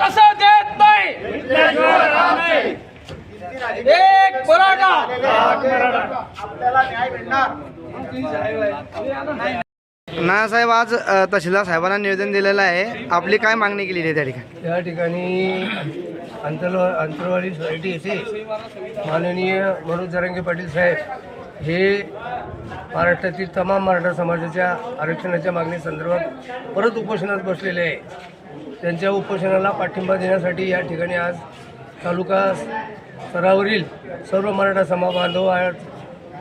कसं देत नाही? एक मराठा नानासाहेब आज तहसीलदार साहेबांना निवेदन दिलेलं आहे. आपली काय मागणी केलेली आहे त्या ठिकाणी? या ठिकाणी अंतरवा अंतरवाली सोसायटी येथे माननीय मनोज जरांगे पाटील साहेब हे महाराष्ट्रातील तमाम मराठा समाजाच्या आरक्षणाच्या मागणी संदर्भात परत उपोषणात बसलेले आहे. त्यांच्या उपोषणाला पाठिंबा देण्यासाठी या ठिकाणी आज तालुका स्तरावरील सर्व मराठा समाजबांधव आज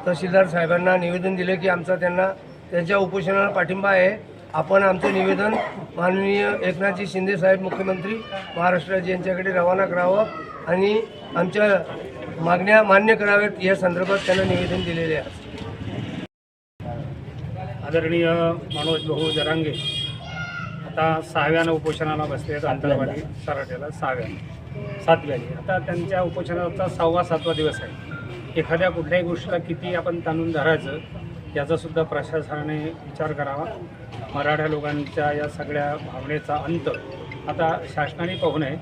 तहसीलदार साहेबांना निवेदन दिले की आमचा त्यांना त्यांच्या उपोषणाला पाठिंबा आहे. आपण आमचं निवेदन माननीय एकनाथजी शिंदे साहेब मुख्यमंत्री महाराष्ट्राजी यांच्याकडे रवाना करावं आणि आमच्या मागण्या मान्य कराव्यात या संदर्भात त्यांना निवेदन दिलेले आहे. आदरणीय मनोज भाऊ जरांगे आता सहाव्यानं उपोषणाला बसले आहेत आंतरवाडी सराट्याला सहाव्यानं सातव्याने. आता त्यांच्या उपोषणाचा सहावा सातवा दिवस आहे. एखाद्या कुठल्याही गोष्टीला किती आपण ताणून धरायचं याचासुद्धा प्रशासनाने विचार करावा. मराठा लोकांच्या या सगळ्या भावनेचा अंत आता शासनाने पाहू नये.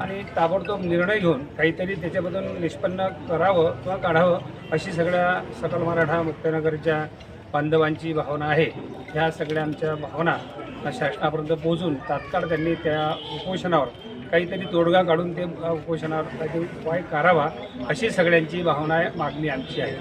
आणि ताबडतोब निर्णय घेऊन काहीतरी त्याच्यामधून निष्पन्न करावं किंवा काढावं अशी सगळ्या सकल मराठा मुक्तनगरच्या बांधवांची भावना आहे. ह्या सगळ्या आमच्या भावना शासनापर्यंत पोहोचून तात्काळ त्यांनी त्या उपोषणावर काहीतरी तोडगा काढून ते उपोषणावर काहीतरी उपाय करावा अशी सगळ्यांची भावना मागणी आमची आहे.